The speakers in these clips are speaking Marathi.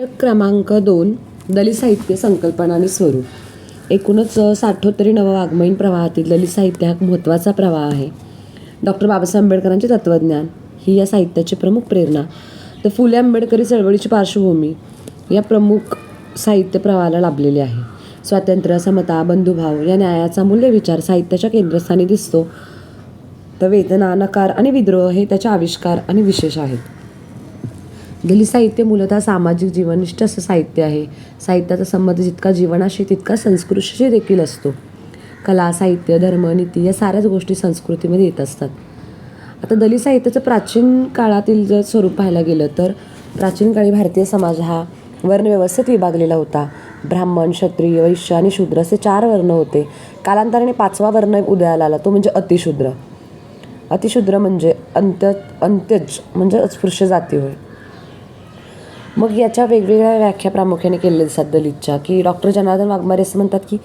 घटक क्रमांक दोन दलित साहित्य संकल्पना आणि स्वरूप. एकूणच साठोत्तरी नववाङ्मयीन प्रवाहातील दलित साहित्य हा महत्त्वाचा प्रवाह आहे. डॉक्टर बाबासाहेब आंबेडकरांचे तत्त्वज्ञान ही या साहित्याची प्रमुख प्रेरणा. तर फुले आंबेडकरी चळवळीची पार्श्वभूमी या प्रमुख साहित्य प्रवाहाला लाभलेली आहे. स्वातंत्र्य समता बंधुभाव या न्यायाचा मूल्य विचार साहित्याच्या केंद्रस्थानी दिसतो. तर वेदना नकार आणि विद्रोह हे त्याचे आविष्कार आणि विशेष आहेत. दलित साहित्य मूलतः सामाजिक जीवननिष्ठ असं साहित्य आहे. साहित्याचा संबंध जितका जीवनाशी तितका संस्कृतीशी देखील असतो. कला साहित्य धर्म नीती या साऱ्याच गोष्टी संस्कृतीमध्ये येत असतात. आता दलित साहित्याचं प्राचीन काळातील जर स्वरूप पाहायला गेलं तर प्राचीन काळी भारतीय समाज हा वर्णव्यवस्थेत विभागलेला होता. ब्राह्मण क्षत्रिय वैश्य आणि शूद्र असे चार वर्ण होते. कालांतराने पाचवा वर्ण उदयाला आला तो म्हणजे अतिशूद्र. अतिशूद्र म्हणजे अंत्य अंत्यज म्हणजे अस्पृश्य जाती होय. मग याच्या वेगवेगळ्या व्याख्या प्रामुख्याने केलेल्या दिसतात दलितच्या की डॉक्टर जनार्दन वाघमारे असं म्हणतात की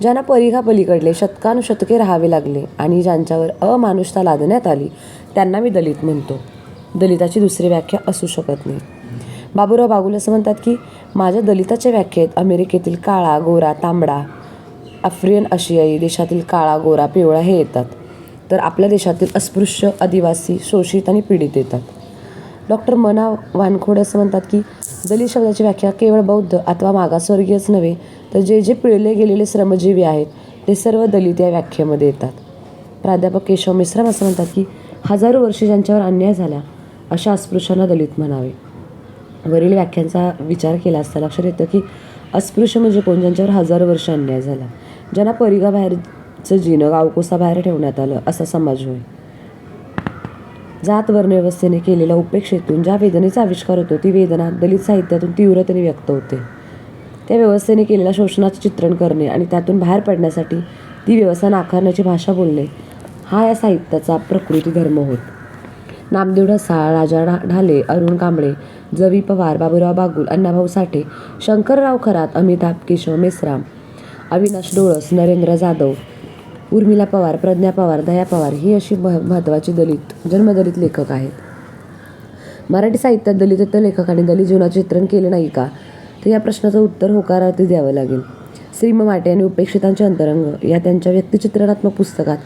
ज्यांना परिघा पलीकडले शतकानुशतके राहावे लागले आणि ज्यांच्यावर अमानुषता लादण्यात आली त्यांना मी दलित म्हणतो. दलिताची दुसरी व्याख्या असू शकत नाही. बाबूराव बागुल असं म्हणतात की माझ्या दलिताच्या व्याख्येत अमेरिकेतील काळा गोरा तांबडा आफ्रियन आशियाई देशातील काळा गोरा पिवळा हे येतात. तर आपल्या देशातील अस्पृश्य आदिवासी शोषित आणि पीडित येतात. डॉक्टर मना वानखोडे असं म्हणतात की दलित शब्दाची व्याख्या केवळ बौद्ध अथवा मागासवर्गीयच नव्हे तर जे जे पिळले गेलेले श्रमजीवी आहेत ते सर्व दलित या व्याख्येमध्ये येतात. प्राध्यापक केशव मिश्राम असं म्हणतात की हजारो वर्षे ज्यांच्यावर अन्याय झाला अशा अस्पृश्यांना दलित म्हणावे. वरील व्याख्यांचा विचार केला असता लक्षात येतं की अस्पृश्य म्हणजे कोण ज्यांच्यावर हजारो वर्ष अन्याय झाला ज्यांना परिघाबाहेरचं जिनं गावकोसाबाहेर ठेवण्यात आलं असा समाज होय. जात वर्णव्यवस्थेने केलेल्या उपेक्षेतून ज्या वेदनेचा आविष्कार होतो ती वेदना दलित साहित्यातून तीव्रतेने व्यक्त होते. त्या व्यवस्थेने केलेल्या शोषणाचे चित्रण करणे आणि त्यातून बाहेर पडण्यासाठी ती व्यवस्था नाकारण्याची भाषा बोलणे हा या साहित्याचा प्रकृती धर्म होत नामदेव ढसाळ राजा ढा ढाले अरुण कांबळे जवी पवार बाबूराव बागुल अण्णाभाऊ साठे शंकरराव खरात अमिताभ केशव मेसराम अविनाश डोळस नरेंद्र जाधव उर्मिला पवार प्रज्ञा पवार दया पवार ही अशी मह महत्त्वाची दलित जन्मदलित लेखक आहेत. मराठी साहित्यात दलित लेखकाने दलित जीवनाचे चित्रण केले नाही का? तर या प्रश्नाचं उत्तर होकारार्थी द्यावं लागेल. श्रीम माटे आणि उपेक्षितांचे अंतरंग या त्यांच्या व्यक्तिचित्रणात्मक पुस्तकात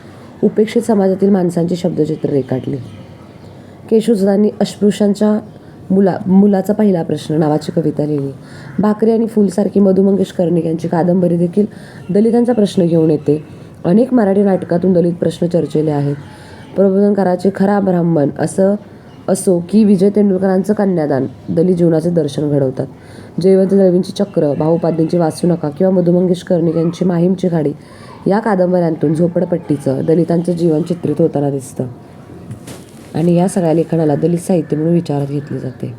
उपेक्षित समाजातील माणसांची शब्दचित्र रेखाटली. केशवदांनी अस्पृश्यांच्या मुला मुलाचा पहिला प्रश्न नावाची कविता लिहिली. भाकरे आणि फुलसारखी मधु मंगेश कर्णिक यांची कादंबरी देखील दलितांचा प्रश्न घेऊन येते. अनेक मराठी नाटकातून दलित प्रश्न चर्चेले आहेत. प्रबोधनकाराचे खरा ब्राह्मण असं असो की विजय तेंडुलकरांचं कन्यादान दलित जीवनाचे दर्शन घडवतात. जयवंत दळवींची चक्र भाऊपाद्यांची वाचू नका किंवा मधुमंगेश कर्णिक यांची माहीमची खाडी या कादंबऱ्यांतून झोपडपट्टीचं दलितांचं जीवन चित्रित होताना दिसतं. आणि या सगळ्या लेखनाला दलित साहित्य म्हणून विचारात घेतले जाते.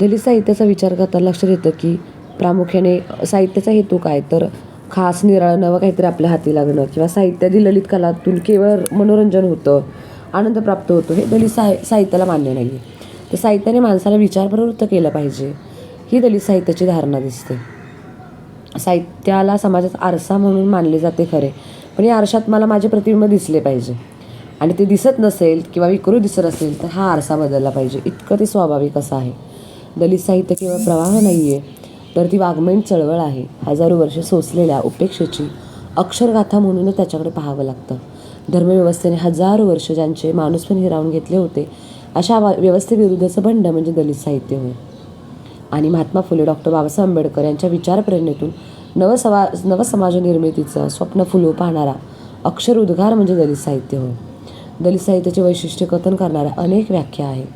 दलित साहित्याचा विचार करताना लक्षात येतं की प्रामुख्याने साहित्याचा हेतू काय? तर खास निराळं नवं काहीतरी आपल्या हाती लागणं किंवा साहित्यातील ललित कलातून केवळ मनोरंजन होतं आनंद प्राप्त होतो हे दलित साहि साहित्याला मान्य नाही तर साहित्याने माणसाला विचार प्रवृत्त केलं पाहिजे. ही दलित साहित्याची धारणा दिसते. साहित्याला समाजात आरसा म्हणून मानले जाते खरे पण या आरशात मला माझे प्रतिबिंब दिसले पाहिजे. आणि ते दिसत नसेल किंवा विकृत दिसत असेल तर हा आरसा बदलला पाहिजे. इतकं ते स्वाभाविक असं आहे. दलित साहित्य केवळ प्रवाह नाही आहे तर ती वाङ्मयीन चळवळ आहे. हजारो वर्षे सोसलेल्या उपेक्षेची अक्षरगाथा म्हणूनच त्याच्याकडे पाहावं लागतं. धर्मव्यवस्थेने हजारो वर्ष ज्यांचे माणूसपण हिरावून घेतले होते अशा वा व्यवस्थेविरुद्धचं बंड म्हणजे दलित साहित्य होय. आणि महात्मा फुले डॉक्टर बाबासाहेब आंबेडकर यांच्या विचारप्रेरणेतून नवसवा नवसमाज निर्मितीचं स्वप्न फुलू पाहणारा अक्षर उद्गार म्हणजे दलित साहित्य होय. दलित साहित्याचे वैशिष्ट्य कथन करणाऱ्या अनेक व्याख्या आहेत.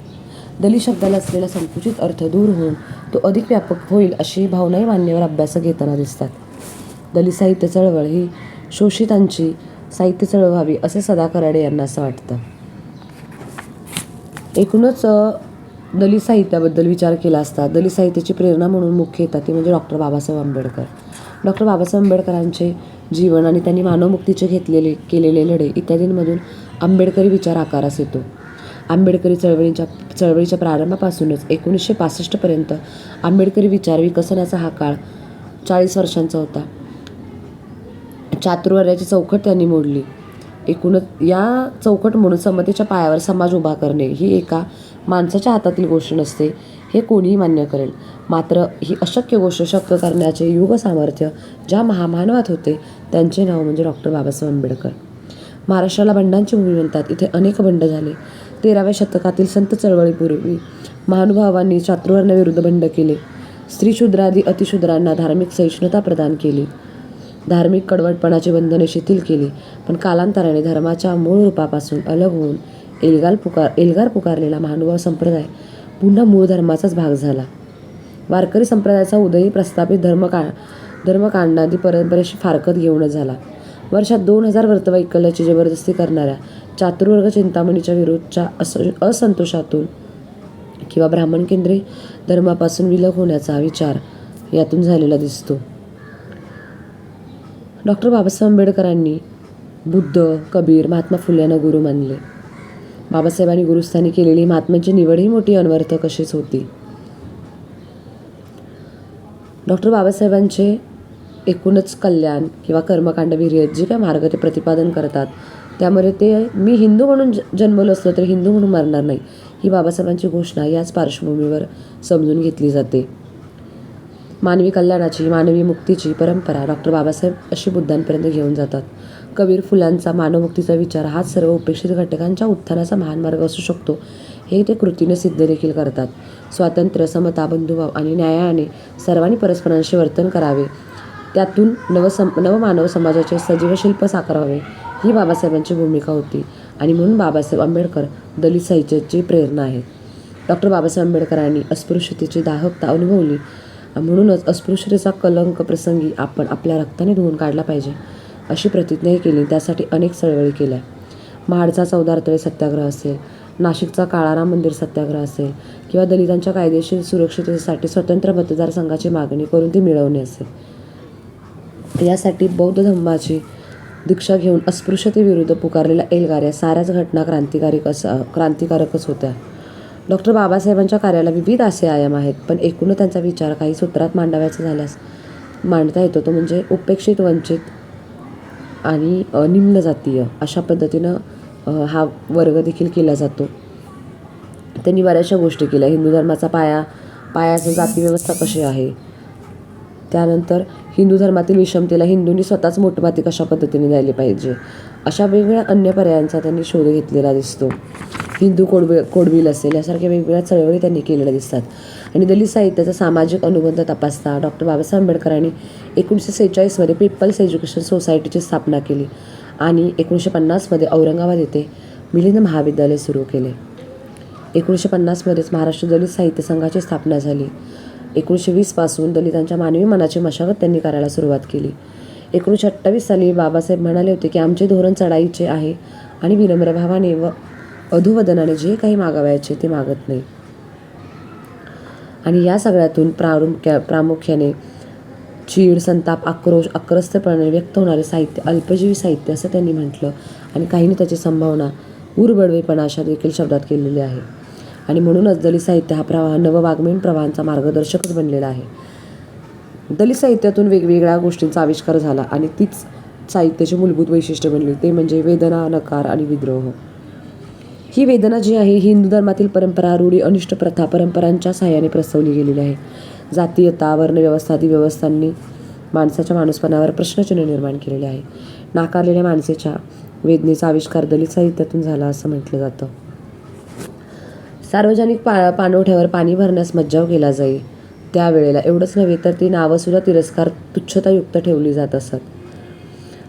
दलित शब्दाला असलेला संकुचित अर्थ दूर होऊन तो अधिक व्यापक होईल अशी भावनाही मान्यवर अभ्यासक घेताना दिसतात. दलित साहित्य चळवळ ही शोषितांची साहित्य चळवळ व्हावी असे सदा कराडे यांना असं वाटतं. एकूणच दलित साहित्याबद्दल विचार केला असता दलित साहित्याची प्रेरणा म्हणून मुख्य येतात ती म्हणजे डॉक्टर बाबासाहेब आंबेडकर. डॉक्टर बाबासाहेब आंबेडकरांचे जीवन आणि त्यांनी मानवमुक्तीचे घेतलेले केलेले लढे इत्यादींमधून आंबेडकरी विचार आकारास येतो. आंबेडकरी चळवळीच्या चळवळीच्या प्रारंभापासूनच एकोणीसशे पासष्टपर्यंत आंबेडकरी विचार विकसनाचा हा काळ चाळीस वर्षांचा होता. चातुर्वर्याची चौकट त्यांनी मोडली. एकूणच या चौकट म्हणून समतेच्या पायावर समाज उभा करणे ही एका माणसाच्या हातातील गोष्ट नसते हे कोणीही मान्य करेल. मात्र ही अशक्य गोष्ट शक्य करण्याचे युग सामर्थ्य ज्या महामानवात होते त्यांचे नाव म्हणजे डॉक्टर बाबासाहेब आंबेडकर. महाराष्ट्राला बंडांची भूमी म्हणतात इथे अनेक बंड झाले. तेराव्या शतकातील संत चळवळीपूर्वी महानुभावांनी चातुर्वर्ण्याविरुद्ध बंड केले. स्त्रीशूद्रादी अतिशूद्रांना धार्मिक सहिष्णुता प्रदान केली. धार्मिक कडवटपणाची बंधने शिथिल केली पण कालांतराने धर्माच्या मूळ रूपापासून अलग होऊन एल्गार पुकार एल्गार पुकारलेला महानुभाव संप्रदाय पुन्हा मूळ धर्माचाच भाग झाला. वारकरी संप्रदायाचा उदयी प्रस्थापित धर्मका धर्मकांडादी परंपरेशी फारकत घेऊनच झाला. वर्षात दोन हजार व्रतवैकल्याची जबरदस्ती करणाऱ्या चातुर्वर्ग चिंतामणीच्या विरोधच्या अस असंतोषातून किंवा ब्राह्मण केंद्री धर्मापासून विलग होण्याचा विचार यातून झालेला दिसतो. डॉक्टर बाबासाहेब आंबेडकरांनी बुद्ध कबीर महात्मा फुले यांना गुरु मानले. बाबासाहेबांनी गुरुस्थानी केलेली महात्म्यांची निवडही मोठी अनवर्थक कशीच होती. डॉक्टर बाबासाहेबांचे एकूणच कल्याण किंवा कर्मकांड विरहित जे काय मार्ग ते प्रतिपादन करतात त्यामुळे ते मी हिंदू म्हणून ज जन्मलो असलो तर हिंदू म्हणून मरणार नाही. ही बाबासाहेबांची घोषणा याच पार्श्वभूमीवर समजून घेतली जाते. मानवी कल्याणाची मानवी मुक्तीची परंपरा डॉक्टर बाबासाहेब अशी बुद्धांपर्यंत घेऊन जातात. कबीर फुलांचा मानवमुक्तीचा विचार हाच सर्व उपेक्षित घटकांच्या उत्थानाचा महान मार्ग असू शकतो हे ते कृतीने सिद्ध देखील करतात. स्वातंत्र्य समता बंधुभाव आणि न्यायाने सर्वांनी परस्परांशी वर्तन करावे. त्यातून नवसम नवमानव समाजाचे सजीव शिल्प साकारावे. ही बाबासाहेबांची भूमिका होती. आणि म्हणून बाबासाहेब आंबेडकर दलित साहित्याची प्रेरणा आहे. डॉक्टर बाबासाहेब आंबेडकरांनी अस्पृश्यतेची दाहकता अनुभवली. म्हणूनच अस्पृश्यतेचा कलंक प्रसंगी आपण आपल्या रक्ताने धुवून काढला पाहिजे अशी प्रतिज्ञाही केली. त्यासाठी अनेक चळवळी केल्या. महाडचा चौदार तळे सत्याग्रह असेल नाशिकचा काळाराम मंदिर सत्याग्रह असेल किंवा दलितांच्या कायदेशीर सुरक्षिततेसाठी स्वतंत्र मतदारसंघाची मागणी करून ती मिळवणे असेल. यासाठी बौद्ध धर्माची दीक्षा घेऊन अस्पृश्यतेविरुद्ध पुकारलेल्या एल्गार या साऱ्याच घटना क्रांतिकारी असा क्रांतिकारकच होत्या. डॉक्टर बाबासाहेबांच्या कार्याला विविध असे आयाम आहेत पण एकूण त्यांचा विचार काही सूत्रात मांडावायचा झाल्यास मांडता येतो. तो म्हणजे उपेक्षित वंचित आणि निम्न जातीय अशा पद्धतीनं हा वर्ग देखील केला जातो. त्यांनी बऱ्याचशा गोष्टी केल्या. हिंदू धर्माचा पाया पायाचं जाती व्यवस्था कशी आहे? त्यानंतर हिंदू धर्मातील विषमतेला हिंदूंनी स्वतःच मोठमाती कशा पद्धतीने द्यायली पाहिजे? अशा वेगवेगळ्या अन्य पर्यायांचा त्यांनी शोध घेतलेला दिसतो. हिंदू कोडबी कोडबिल असेल यासारख्या वेगवेगळ्या चळवळी त्यांनी केलेल्या दिसतात. आणि दलित साहित्याचा सामाजिक अनुबंध तपासता डॉक्टर बाबासाहेब आंबेडकरांनी एकोणीसशे सेहेचाळीसमध्ये पीपल्स एज्युकेशन सोसायटीची स्थापना केली आणि एकोणीसशे पन्नासमध्ये औरंगाबाद येथे मिलिंद महाविद्यालय सुरू केले. एकोणीसशे पन्नासमध्येच महाराष्ट्र दलित साहित्य संघाची स्थापना झाली. एकोणीसशे वीसपासून दलितांच्या मानवी मनाची मशागत त्यांनी करायला सुरुवात केली. एकोणीसशे अठ्ठावीस साली बाबासाहेब म्हणाले होते की आमचे धोरण चढाईचे आहे आणि विनम्र भावाने व अधुवदनाने जे काही मागावयाचे ते मागत नाही. आणि या सगळ्यातून प्रारुख्या प्रामुख्याने चीड संताप आक्रोश आक्रस्तपणाने व्यक्त होणारे साहित्य अल्पजीवी साहित्य असं त्यांनी म्हटलं आणि काहींनी त्याची संभावना उरबडवेपणा अशा देखील शब्दात केलेली आहे. आणि म्हणूनच दलित साहित्य हा प्रवाह नववाग्मीन प्रवाहांचा मार्गदर्शकच बनलेला आहे. दलित साहित्यातून वेगवेगळ्या गोष्टींचा आविष्कार झाला आणि तीच साहित्याची मूलभूत वैशिष्ट्य बनली. ते म्हणजे वेदना नकार आणि विद्रोह. ही वेदना जी आहे ही हिंदू धर्मातील परंपरा रूढी अनिष्ट प्रथा परंपरांच्या सहाय्याने प्रसवली गेलेली आहे. जातीयता वर्णव्यवस्था आदी व्यवस्थांनी माणसाच्या माणूसपणावर प्रश्नचिन्ह निर्माण केलेले आहे. नाकारलेल्या माणसेच्या वेदनेचा आविष्कार दलित साहित्यातून झाला असं म्हटलं जातं. सार्वजनिक पा पाणवठ्यावर पाणी भरण्यास मज्जाव केला जाई त्यावेळेला एवढंच नव्हे तर ती नावंसुद्धा तिरस्कार तुच्छतायुक्त ठेवली जात असत.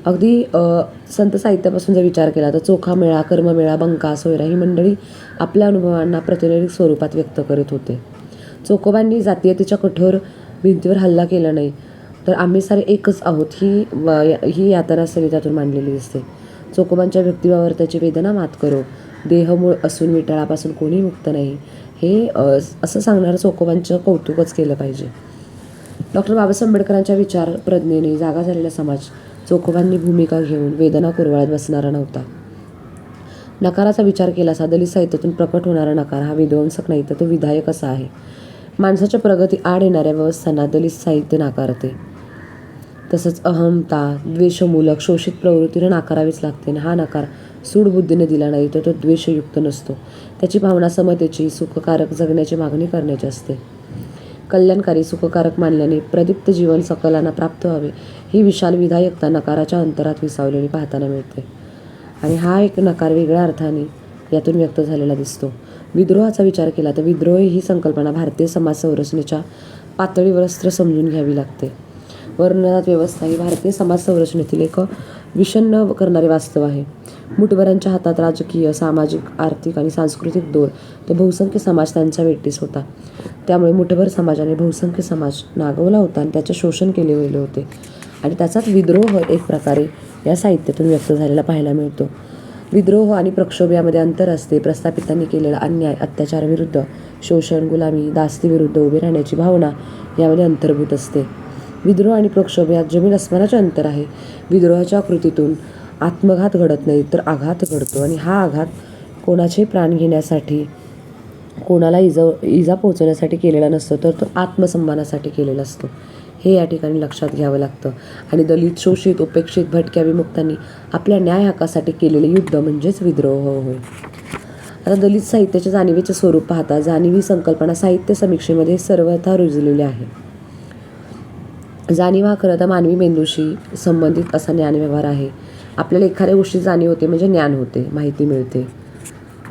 अगदी संत साहित्यापासून जर विचार केला तर चोखा मेळा कर्ममेळा बंका सोयरा ही मंडळी आपल्या अनुभवांना प्रतिनिधिक स्वरूपात व्यक्त करीत होते. चोखोबांनी जातीयतेच्या कठोर भिंतीवर हल्ला केला नाही तर आम्ही सारे एकच आहोत ही व ही यातना त्यातून मांडलेली दिसते. चोकोबांच्या व्यक्तिभावावर त्याची वेदना मात करो. देहमूळ असून विटाळापासून कोणी मुक्त नाही. हे असं सांगणारं चोकोबांचं कौतुकच केलं पाहिजे. डॉक्टर बाबासाहेब आंबेडकरांच्या विचार प्रज्ञेने जागा झालेला समाज चोखोबांनी भूमिका घेऊन वेदना कुरवाळत बसणारा नव्हता. नकाराचा विचार केला असा दलित साहित्यातून प्रकट होणारा नकार हा विध्वंसक नाही तर तो विधायक असा आहे. माणसाच्या प्रगती आड येणाऱ्या व्यवस्थांना दलित साहित्य नाकारते. तसंच अहमता द्वेषमूलक शोषित प्रवृत्तीनं नाकारावीच लागते. आणि हा नकार सूडबुद्धीने दिला नाही तर तो द्वेषयुक्त नसतो. त्याची भावना समतेची सुखकारक जगण्याची मागणी करण्याची असते. कल्याणकारी सुखकारक मानल्याने प्रदीप्त जीवन सकलांना प्राप्त व्हावे. ही विशाल विधायकता नकाराच्या अंतरात विसावलेली पाहताना मिळते. आणि हा एक नकार वेगळ्या अर्थाने यातून व्यक्त झालेला दिसतो. विद्रोहाचा विचार केला तर विद्रोह ही संकल्पना भारतीय समाज संरचनेच्या पातळीवर अस्त्र समजून घ्यावी लागते. वर्णनात व्यवस्था ही भारतीय समाज संरचनेतील एक विषन्न करणारे वास्तव आहे. मुठभरांच्या हातात राजकीय सामाजिक आर्थिक आणि सांस्कृतिक दोर तो बहुसंख्य समाज त्यांच्या वेटीस होता. त्यामुळे मुठभर समाजाने बहुसंख्य समाज नागवला होता आणि त्याचे शोषण केले गेले होते. आणि त्याचाच विद्रोह एक प्रकारे या साहित्यातून व्यक्त झालेला पाहायला मिळतो. विद्रोह आणि प्रक्षोभ यामध्ये अंतर असते. प्रस्थापितांनी केलेला अन्याय अत्याचाराविरुद्ध शोषण गुलामी दास्तीविरुद्ध उभे राहण्याची भावना यामध्ये अंतर्भूत असते. विद्रोह आणि प्रक्षोभ यात जमीन अस्मानाचे अंतर आहे. विद्रोहाच्या कृतीतून आत्मघात घडत नाही तर आघात घडतो. आणि हा आघात कोणाचे प्राण घेण्यासाठी कोणाला इजा इजा पोहोचवण्यासाठी केलेला नसतो तर तो आत्मसन्मानासाठी केलेला असतो. हे या ठिकाणी लक्षात घ्यावं लागतं. आणि दलित शोषित उपेक्षित भटक्या विमुक्तांनी आपल्या न्याय हक्कासाठी केलेले युद्ध म्हणजेच विद्रोह. होय आता दलित साहित्याच्या जाणीवेचे स्वरूप पाहता जाणीव संकल्पना साहित्य समीक्षेमध्ये सर्वथा रुजलेली आहे. जाणीव हा खरं तर मानवी मेंदूशी संबंधित असा ज्ञानव्यवहार आहे. आपल्याला एखाद्या गोष्टी जाणीव होते म्हणजे ज्ञान होते माहिती मिळते.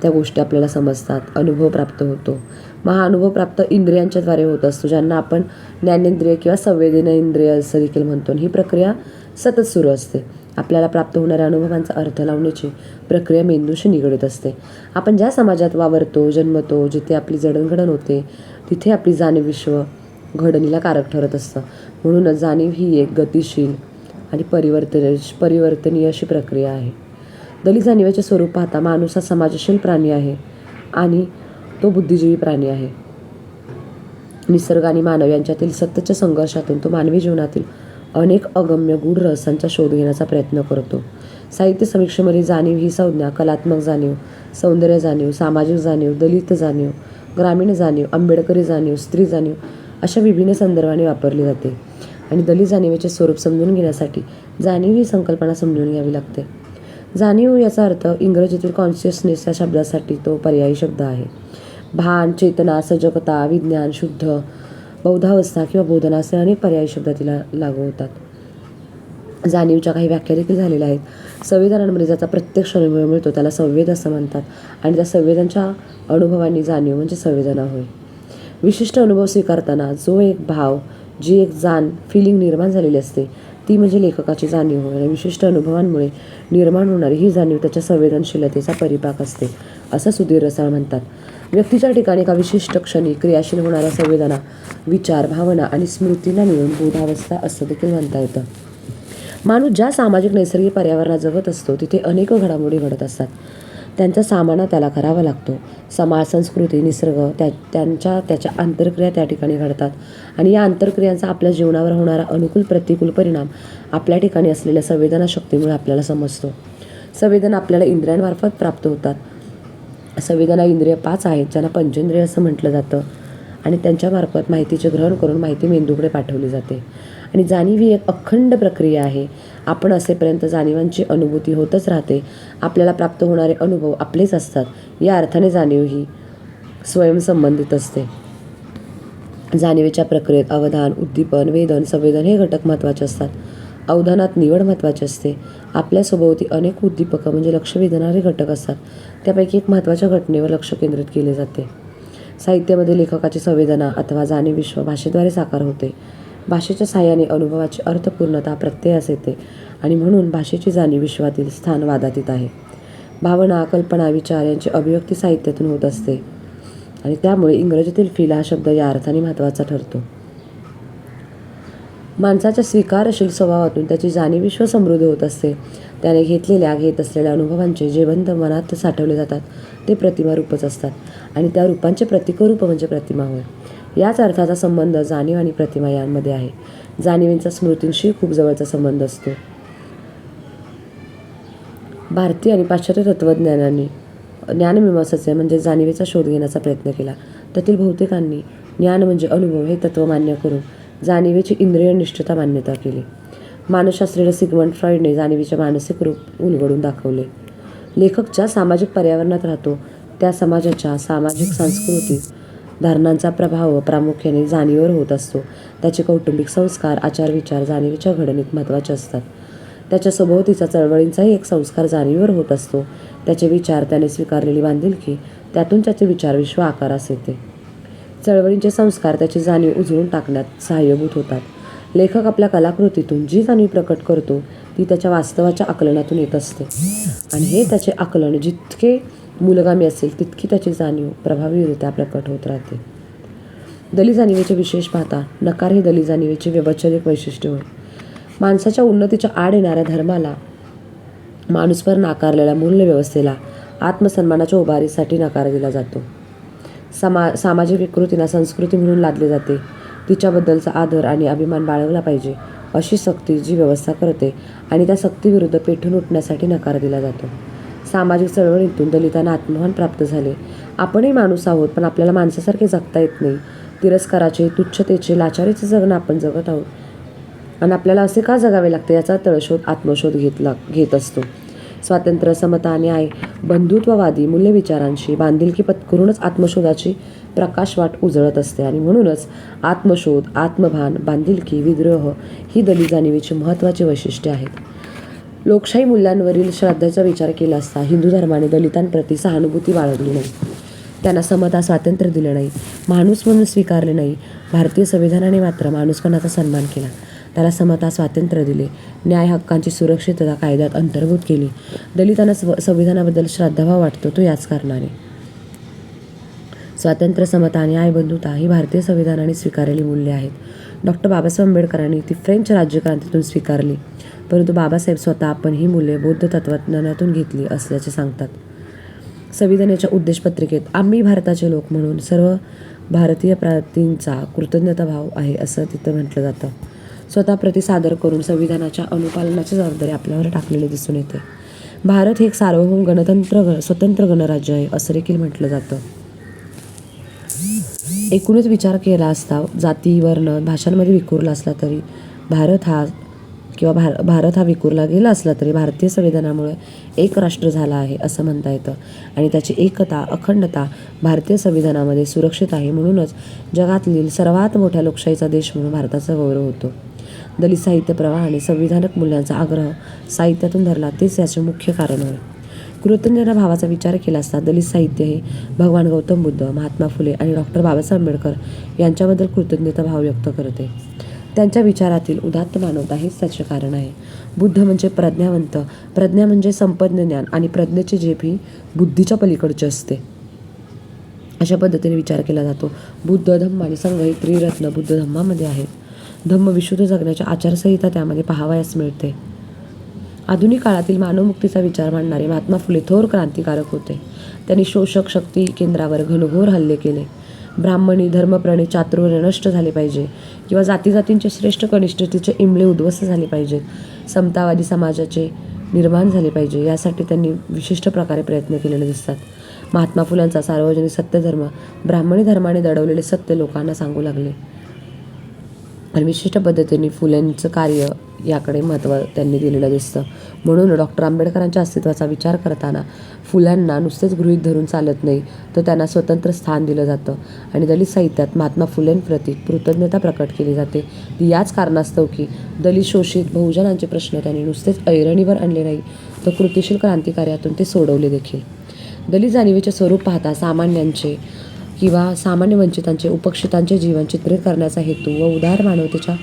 त्या गोष्टी आपल्याला समजतात अनुभव प्राप्त होतो. मग हा अनुभव प्राप्त इंद्रियांच्याद्वारे होत असतो ज्यांना आपण ज्ञानेंद्रिय किंवा संवेदनेंद्रिय असं देखील म्हणतो. आणि ही प्रक्रिया सतत सुरू असते. आपल्याला प्राप्त होणाऱ्या अनुभवांचा अर्थ लावण्याची प्रक्रिया मेंदूशी निगडीत असते. आपण ज्या समाजात वावरतो जन्मतो जिथे आपली जडणघडण होते तिथे आपली जाणीव विश्व घडणीला कारक ठरत असतं. म्हणूनच जाणीव ही एक गतिशील आणि परिवर्तन परिवर्तनीय अशी प्रक्रिया आहे. दलित जाणीवाचे स्वरूप पाहता माणूस हा समाजशील प्राणी आहे आणि तो बुद्धिजीवी प्राणी आहे. निसर्ग आणि मानव यांच्यातील सततच्या संघर्षातून तो मानवी जीवनातील अनेक अगम्य गूढ रहस्यांचा शोध घेण्याचा प्रयत्न करतो. साहित्य समीक्षेमध्ये जाणीव ही संज्ञा कलात्मक जाणीव सौंदर्य जाणीव सामाजिक जाणीव दलित जाणीव ग्रामीण जाणीव आंबेडकरी जाणीव स्त्री जाणीव अशा विभिन्न संदर्भाने वापरली जाते. आणि दलित जाणीवेचे स्वरूप समजून घेण्यासाठी जाणीव ही संकल्पना समजून घ्यावी लागते. जाणीव याचा अर्थ इंग्रजीतील कॉन्शियसनेस या शब्दासाठी तो पर्यायी शब्द आहे. भान चेतना सजगता विज्ञान शुद्ध बौद्धावस्था किंवा बोधना असे अनेक पर्यायी शब्द तिला लागू होतात जाणीवच्या काही व्याख्या देखील झालेल्या आहेत. संवेदनांमध्ये ज्याचा प्रत्यक्ष अनुभव मिळतो त्याला संवेद असं म्हणतात आणि त्या संवेदांच्या अनुभवांनी जाणीव म्हणजे संवेदना होय. विशिष्ट अनुभव स्वीकारताना जो एक भाव जी एक जाण फिलिंग निर्माण झालेली असते ती म्हणजे लेखकाची जाणीव होय. आणि विशिष्ट अनुभवांमुळे निर्माण होणारी ही जाणीव त्याच्या संवेदनशीलतेचा परिपाक असते असं सुधीर रसाळ म्हणतात. व्यक्तीच्या ठिकाणी एका विशिष्ट क्षणी क्रियाशील होणाऱ्या संवेदना विचार भावना आणि स्मृतींना मिळून बोधावस्था असं देखील म्हणता येतं. माणूस ज्या सामाजिक नैसर्गिक पर्यावरणात जगत असतो तिथे अनेक घडामोडी घडत असतात. त्यांचा सामना त्याला करावा लागतो. समाज संस्कृती निसर्ग त्या त्यांच्या त्याच्या आंतरक्रिया त्या ठिकाणी घडतात. आणि या आंतरक्रियांचा आपल्या जीवनावर होणारा अनुकूल प्रतिकूल परिणाम आपल्या ठिकाणी असलेल्या संवेदना शक्तीमुळे आपल्याला समजतो. संवेदना आपल्याला इंद्रियांमार्फत प्राप्त होतात. संवेदना इंद्रिय पाच आहेत ज्यांना पंचेंद्रिय असं म्हटलं जातं. आणि त्यांच्यामार्फत माहितीचे ग्रहण करून माहिती मेंदूकडे पाठवली जाते. आणि जाणीव ही एक अखंड प्रक्रिया आहे. आपण असेपर्यंत जाणीवांची अनुभूती होतच राहते. आपल्याला प्राप्त होणारे अनुभव आपलेच असतात. या अर्थाने जाणीव ही स्वयंसंबंधित असते. जाणीवेच्या प्रक्रियेत अवधान उद्दीपन वेदन संवेदन हे घटक महत्त्वाचे असतात. अवधानात निवड महत्त्वाची असते. आपल्या सभोवती अनेक उद्दीपकं म्हणजे लक्ष वेधणारे घटक असतात. त्यापैकी एक महत्त्वाच्या घटनेवर लक्ष केंद्रित केले जाते. साहित्यामध्ये लेखकाची संवेदना अथवा जाणीव विश्व भाषेद्वारे साकार होते. भाषेच्या साह्याने अनुभवाची अर्थपूर्णता प्रत्ययास येते आणि म्हणून भाषेची जाणीव विश्वातील स्थान वादातीत आहे. भावना कल्पना विचार यांची अभिव्यक्ती साहित्यातून होत असते आणि त्यामुळे इंग्रजीतील फील हा शब्द या अर्थाने महत्त्वाचा ठरतो. माणसाच्या स्वीकारशील स्वभावातून त्याची जाणीव विश्व समृद्ध होत असते. त्याने घेतलेल्या घेत असलेल्या अनुभवांचे जे बंध मनात साठवले जातात ते प्रतिमा रूपच असतात आणि त्या रूपांचे प्रतिकरूप म्हणजे प्रतिमा होय. याच अर्थाचा संबंध जाणीव आणि प्रतिमा यांमध्ये आहे. जाणीवेंचा स्मृतींशी खूप जवळचा संबंध असतो. भारतीय आणि पाश्चात्य तत्त्वज्ञानांनी ज्ञानमीमांसाचे म्हणजे जाणीवेचा शोध घेण्याचा प्रयत्न केला. त्यातील बहुतेकांनी ज्ञान म्हणजे अनुभव हे तत्त्व मान्य करून जाणीवेची इंद्रिय निष्ठता मान्यता केली. मानसशास्त्रीय सिगमंड फ्रॉइडने जाणीवेचे मानसिक रूप उलगडून दाखवले. लेखक ज्या सामाजिक पर्यावरणात राहतो त्या समाजाच्या सामाजिक सांस्कृतिक धारणांचा प्रभाव प्रामुख्याने जाणीवर होत असतो. त्याचे कौटुंबिक संस्कार आचारविचार जाणीवीच्या घडणीत महत्त्वाचे असतात. त्याच्या सभोवतीचा चळवळींचाही एक संस्कार जाणीवर होत असतो. त्याचे विचार त्याने स्वीकारलेली बांधिलकी त्यातून त्याचे विचारविश्व आकारास येते. चळवळींचे संस्कार त्याची जाणीव उजळून टाकण्यात सहाय्यभूत होतात. लेखक आपल्या कलाकृतीतून जी जाणीव प्रकट करतो ती त्याच्या वास्तवाच्या आकलनातून येत असते. आणि हे त्याचे आकलन जितके मूलगामी असेल तितकी त्याची जाणीव प्रभावीरित्या प्रकट होत राहते. दलित जाणीवेचे विशेष पाहता नकार हे दलित जाणीवेचे व्यवच्छेदिक वैशिष्ट्य होय. माणसाच्या उन्नतीच्या आड येणाऱ्या धर्माला माणूसभर नाकारलेल्या मूल्यव्यवस्थेला आत्मसन्मानाच्या उभारीसाठी नकार दिला जातो. समा सामाजिक विकृतींना संस्कृती म्हणून लादले जाते. तिच्याबद्दलचा आदर आणि अभिमान बाळगला पाहिजे अशी सक्ती जी व्यवस्था करते आणि त्या सक्तीविरुद्ध पेटून उठण्यासाठी नकार दिला जातो. सामाजिक चळवळीतून दलितांना आत्मभान प्राप्त झाले. आपणही माणूस आहोत पण आपल्याला माणसासारखे जगता येत नाही. तिरस्काराचे तुच्छतेचे लाचारीचे जगणं आपण जगत आहोत. आणि आपल्याला असे का जगावे लागते याचा तळशोध आत्मशोध घेतला घेत असतो. स्वातंत्र्य समता न्याय बंधुत्ववादी मूल्यविचारांशी बांधिलकी पत्करूनच आत्मशोधाची प्रकाशवाट उजळत असते. आणि म्हणूनच आत्मशोध आत्मभान बांधिलकी विद्रोह ही दलित जाणीवेची महत्त्वाची वैशिष्ट्ये आहेत. लोकशाही मूल्यांवरील श्रद्धेचा विचार केला असता हिंदू धर्माने दलितांप्रती सहानुभूती बाळगली नाही. त्यांना समता स्वातंत्र्य दिलं नाही. माणूस म्हणून स्वीकारले नाही. भारतीय संविधानाने मात्र माणूसपणाचा सन्मान केला. त्याला समता स्वातंत्र्य दिले. न्याय हक्कांची सुरक्षितता कायद्यात अंतर्भूत केली. दलितांना स्व संविधानाबद्दल श्रद्धाभाव वाटतो तो याच कारणाने. स्वातंत्र्य समता न्याय बंधुता ही भारतीय संविधानाने स्वीकारलेली मूल्ये आहेत. डॉक्टर बाबासाहेब आंबेडकरांनी ती फ्रेंच राज्यक्रांतीतून स्वीकारली. परंतु बाबासाहेब स्वतः आपण ही मुले बौद्ध तत्त्वज्ञानातून घेतली असल्याचे सांगतात. संविधानाच्या उद्देशपत्रिकेत आम्ही भारताचे लोक म्हणून सर्व भारतीय प्रांतींचा कृतज्ञताभाव आहे असं तिथं म्हटलं जातं. स्वतः प्रति सादर करून संविधानाच्या अनुपालनाची जबाबदारी आपल्यावर टाकलेली दिसून येते. भारत हे एक सार्वभौम गणतंत्र ग स्वतंत्र गणराज्य आहे असं देखील म्हटलं जातं. एकूणच विचार केला असता जाती वर्ण भाषांमध्ये विखुरला असला तरी भारत हा किंवा भार भारत हा विखुरला गेला असला तरी भारतीय संविधानामुळे एक राष्ट्र झाला आहे असं म्हणता येतं. आणि त्याची एकता अखंडता भारतीय संविधानामध्ये सुरक्षित आहे म्हणूनच जगातील सर्वात मोठ्या लोकशाहीचा देश म्हणून भारताचा गौरव होतो. दलित साहित्य प्रवाह आणि संविधानक मूल्यांचा आग्रह साहित्यातून धरला तेच याचे मुख्य कारण होय कृतज्ञता भावाचा विचार केला असता दलित साहित्य हे भगवान गौतम बुद्ध महात्मा फुले आणि डॉक्टर बाबासाहेब आंबेडकर यांच्याबद्दल कृतज्ञता भाव व्यक्त करते. त्यांच्या विचारातील उदात्त मानवता हेच त्याचे कारण आहे. बुद्ध म्हणजे प्रज्ञावंत. प्रज्ञा म्हणजे संपन्न ज्ञान आणि प्रज्ञेची झेप ही बुद्धीच्या पलीकडची असते. अशा पद्धतीने विचार केला जातो. बुद्ध धम्म आणि संघ हे त्रिरत्न बुद्ध धम्मामध्ये आहेत. धम्म विशुद्ध जगण्याच्या आचारसंहिता त्यामध्ये पाहावयास मिळते. आधुनिक काळातील मानवमुक्तीचा विचार मांडणारे महात्मा फुले थोर क्रांतिकारक होते. त्यांनी शोषक शक्ती केंद्रावर घनघोर हल्ले केले. ब्राह्मणी धर्मप्रणे चातुर्य नष्ट झाले पाहिजे. किंवा जातीजातींचे श्रेष्ठ कनिष्ठतेचे इमले उद्ध्वस्त झाले पाहिजेत. समतावादी समाजाचे निर्माण झाले पाहिजे. यासाठी त्यांनी विशिष्ट प्रकारे प्रयत्न केलेले दिसतात. महात्मा फुलांचा सार्वजनिक सत्यधर्म ब्राह्मणी धर्माने दडवलेले सत्य लोकांना सांगू लागले. आणि विशिष्ट पद्धतीने फुलेंचं कार्य याकडे महत्त्व त्यांनी दिलेलं दिसतं. म्हणून डॉक्टर आंबेडकरांच्या अस्तित्वाचा विचार करताना फुल्यांना नुसतेच गृहीत धरून चालत नाही तर त्यांना स्वतंत्र स्थान दिलं जातं. आणि दलित साहित्यात महात्मा फुलेंप्रती कृतज्ञता प्रकट केली जाते. ती याच कारणास्तव की दलित शोषित बहुजनांचे प्रश्न त्यांनी नुसतेच ऐरणीवर आणले नाही तर कृतिशील क्रांतिकार्यातून ते सोडवले देखील. दलित जाणीवेचे स्वरूप पाहता सामान्यांचे किंवा सामान्य वंचितांचे उपक्षितांचे जीवन चित्रित करण्याचा हेतू व उदार मानवतेच्या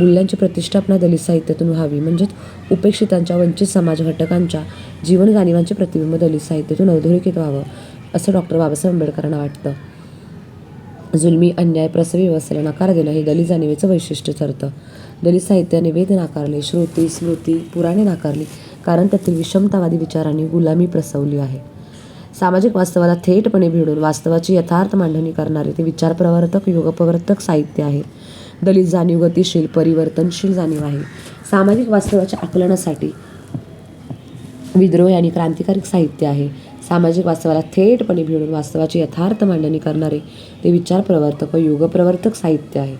मूल्यांची प्रतिष्ठापना दलित साहित्यातून व्हावी. म्हणजेच उपेक्षितांच्या वंचित समाज घटकांच्या जीवन जाणीवांचे प्रतिबिंब दलित साहित्यातून अधोरेखित व्हावं असं डॉक्टर बाबासाहेब आंबेडकरांना वाटतं. जुलमी अन्याय प्रसवी व्यवस्थेला नकार देणं हे दलित जाणीवेचं वैशिष्ट्य ठरतं. दलित साहित्याने वेद नाकारले श्रुती स्मृती पुराणे नाकारली कारण त्यातील विषमतावादी विचारांनी गुलामी प्रसवली आहे. सामाजिक वास्तवाला थेटपणे भिडून वास्तवाची यथार्थ मांडणी करणारे ते विचारप्रवर्तक युगप्रवर्तक साहित्य आहे. दलित जाणीव गतिशील परिवर्तनशील जाणीव आहे. सामाजिक वास्तवाच्या आकलनासाठी विद्रोही आणि क्रांतिकारक साहित्य आहे. सामाजिक वास्तवाला थेटपणे भिडून वास्तवाची यथार्थ मांडणी करणारे ते विचारप्रवर्तक व युगप्रवर्तक साहित्य आहे.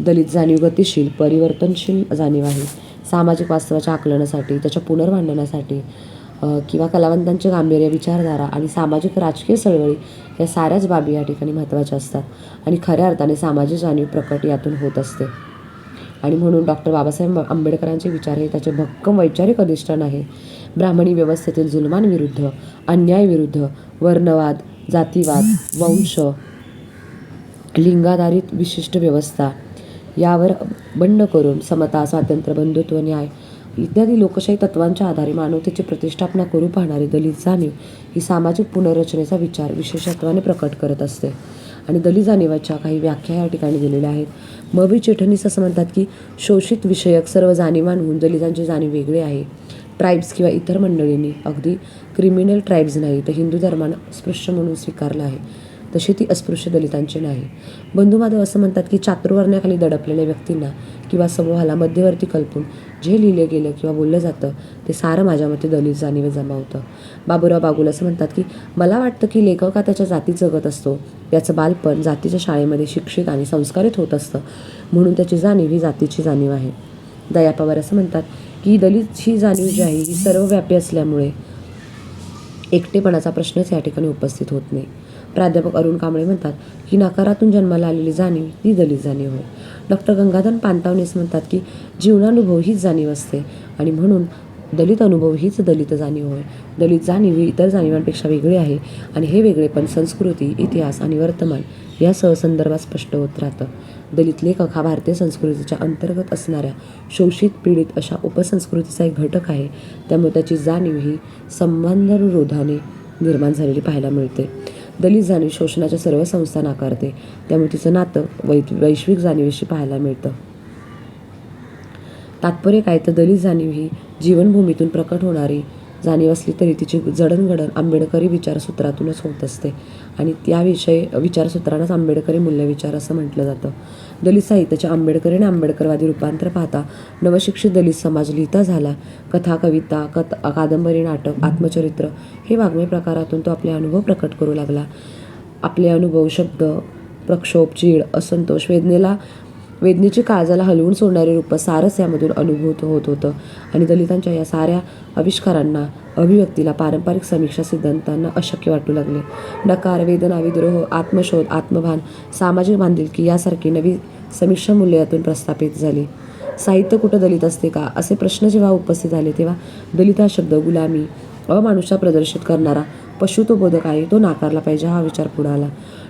दलित जाणीव गतिशील परिवर्तनशील जाणीव आहे. सामाजिक वास्तवाच्या आकलनासाठी त्याच्या पुनर्मांडण्यासाठी किंवा कलावंतांचे गांभीर्य विचारधारा आणि सामाजिक राजकीय चळवळी या साऱ्याच बाबी या ठिकाणी महत्त्वाच्या असतात. आणि खऱ्या अर्थाने सामाजिक जाणीव प्रकट यातून होत असते. आणि म्हणून डॉक्टर बाबासाहेब आंबेडकरांचे विचार हे त्याचे भक्कम वैचारिक अधिष्ठान आहे. ब्राह्मणी व्यवस्थेतील जुलमांविरुद्ध अन्यायविरुद्ध वर्णवाद जातीवाद वंश लिंगाधारित विशिष्ट व्यवस्था यावर बंड करून समता स्वातंत्र्य बंधुत्व न्याय इत्यादी लोकशाही तत्वांच्या आधारे मानवतेची प्रतिष्ठापना करू पाहणारी दलित जाणीव ही सामाजिक पुनर्रचनेचा विचार विशेषत्वाने प्रकट करत असते. आणि दलित जाणीवाच्या काही व्याख्या या ठिकाणी दिलेल्या आहेत. मवी चिठणीस असं म्हणतात की शोषित विषयक सर्व जाणीवांहून दलितांची जाणीव वेगळी आहे. ट्राईब्स किंवा इतर मंडळींनी अगदी क्रिमिनल ट्राईब्स नाही तर हिंदू धर्मानं स्पृश्य म्हणून स्वीकारलं आहे. तशी ती अस्पृश्य दलितांची नाही. बंधुमाधव असं म्हणतात की चातुर्वर्ण्याखाली दडपलेल्या व्यक्तींना किंवा समूहाला मध्यवर्ती कल्पून जे लिहिलं गेलं किंवा बोललं जातं ते सारं माझ्या मते दलित जाणीवे जमावतं. बाबूराव बागुल असं म्हणतात की मला वाटतं की लेखक हा त्याच्या जाती जगत असतो. याचं बालपण जातीच्या शाळेमध्ये शिक्षित आणि संस्कारित होत असतं. म्हणून त्याची जाणीव ही जातीची जाणीव आहे. दया पवार असं म्हणतात की दलित ही जाणीव जी आहे ही सर्वव्यापी असल्यामुळे एकटेपणाचा प्रश्नच या ठिकाणी उपस्थित होत नाही. प्राध्यापक अरुण कांबळे म्हणतात की नकारातून जन्माला आलेली जाणीव ती दलित जाणीव होय. डॉक्टर गंगाधर पांतावनेस म्हणतात की जीवनानुभव हीच जाणीव असते आणि म्हणून दलित अनुभव हीच दलित जाणीव होय. दलित जाणीव ही इतर जाणीवांपेक्षा वेगळी आहे आणि हे वेगळेपण संस्कृती इतिहास आणि वर्तमान या सहसंदर्भात स्पष्ट होत राहतं. दलित लेखक हा भारतीय संस्कृतीच्या अंतर्गत असणाऱ्या शोषित पीडित अशा उपसंस्कृतीचा एक घटक आहे. त्यामुळे त्याची जाणीव ही संबंधविरोधाने निर्माण झालेली पाहायला मिळते. दलित जाणीव शोषणाच्या सर्व संस्था नाकारते त्यामुळे तिचं नातं वै वैश्विक जाणीवेशी पाहायला मिळतं. तात्पर्य काय? तर दलित जाणीव ही जीवनभूमीतून प्रकट होणारी जाणीव असली तरी तिची जडणघडण आंबेडकरी विचारसूत्रातूनच होत असते. आणि त्याविषयी विचारसूत्रांनाच आंबेडकरी मूल्यविचार असं म्हटलं जातं. दलित साहित्याचे आंबेडकरी आणि आंबेडकरवादी रूपांतर पाहता नवशिक्षित दलित समाज लिहिता झाला. कथा कविता कथ कादंबरी नाटक आत्मचरित्र हे वाङ्मय प्रकारातून तो आपले अनुभव प्रकट करू लागला. आपले अनुभव शब्द प्रक्षोभ चीड असंतोष वेदनेला वेदनेची काळजाला हलवून सोडणारे रूप सारस यामधून अनुभूत होत होतं. आणि दलितांच्या या साऱ्या आविष्कारांना अभिव्यक्तीला पारंपरिक समीक्षा सिद्धांतांना अशक्य वाटू लागले. नकार वेदना विद्रोह आत्मशोध आत्मभान सामाजिक बांधिलकी यासारखी नवी समीक्षा मूल्य यातून प्रस्थापित झाली. साहित्य कुठं दलित असते का? असे प्रश्न जेव्हा उपस्थित झाले तेव्हा दलित हा शब्द गुलामी अमानुषा प्रदर्शित करणारा पशुत्वबोधक आहे तो नाकारला पाहिजे हा विचार पुढे आला.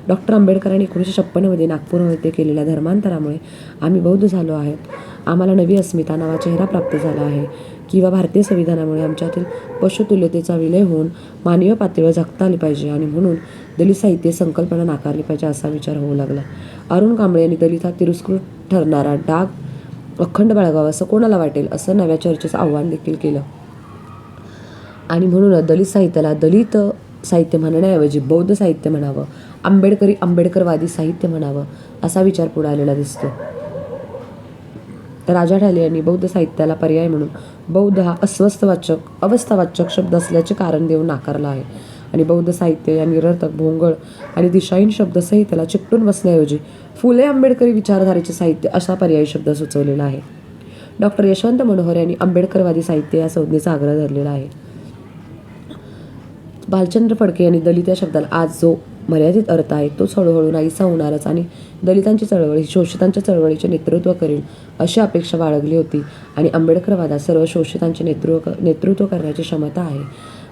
डॉक्टर आंबेडकरांनी एकोणीसशे छप्पन्नमध्ये नागपूरमध्ये केलेल्या धर्मांतरामुळे आम्ही बौद्ध झालो आहोत. आम्हाला नवी अस्मिता नावा चेहरा प्राप्त झाला आहे. किंवा भारतीय संविधानामुळे आमच्यातील पशुतुल्यतेचा विलय होऊन मानवीय पातळीवर जगता आली पाहिजे आणि म्हणून दलित साहित्य संकल्पना नाकारली पाहिजे असा विचार होऊ लागला. अरुण कांबळे यांनी दलित हा तिरस्कृत ठरणारा डाग अखंड बाळगावा असं कोणाला वाटेल असं नव्या चर्चेचं आव्हान देखील केलं. आणि म्हणून दलित साहित्याला दलित साहित्य म्हणण्याऐवजी बौद्ध साहित्य म्हणावं आंबेडकरी आंबेडकरवादी साहित्य म्हणावं असा विचार पुढे आलेला दिसतो. राजा ठाले यांनी बौद्ध साहित्याला पर्याय म्हणून बौद्ध हा अस्वस्थवाचक अवस्थावाचक शब्द असल्याचे कारण देऊन नाकारला आहे. आणि बौद्ध साहित्य या निरर्थक भोंगळ आणि दिशाहीन शब्दसहित्याला चिकटून बसण्याऐवजी फुले आंबेडकरी विचारधारेचे साहित्य असा पर्यायी शब्द सुचवलेला आहे. डॉक्टर यशवंत मनोहर यांनी आंबेडकरवादी साहित्य या संज्ञेचा आग्रह धरलेला आहे. भालचंद्र फडके यांनी दलित या शब्दाला आज जो मर्यादित अर्थ आहे तोच हळूहळू नाहीसा होणारच आणि दलितांची चळवळ ही शोषितांच्या चळवळीचे नेतृत्व करेल अशी अपेक्षा बाळगली होती आणि आंबेडकरवादात सर्व शोषितांचे नेतृत्व नेतृत्व करण्याची क्षमता आहे.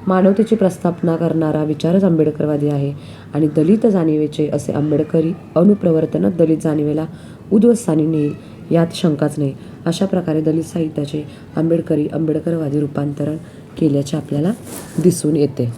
मानवतेची प्रस्थापना करणारा विचारच आंबेडकरवादी आहे आणि दलित जाणीवेचे असे आंबेडकरी अनुप्रवर्तनच दलित जाणीवेला उद्वस्थानी नेईल यात शंकाच नाही. अशा प्रकारे दलित साहित्याचे आंबेडकरी आंबेडकरवादी रूपांतरण केल्याचे आपल्याला दिसून येते.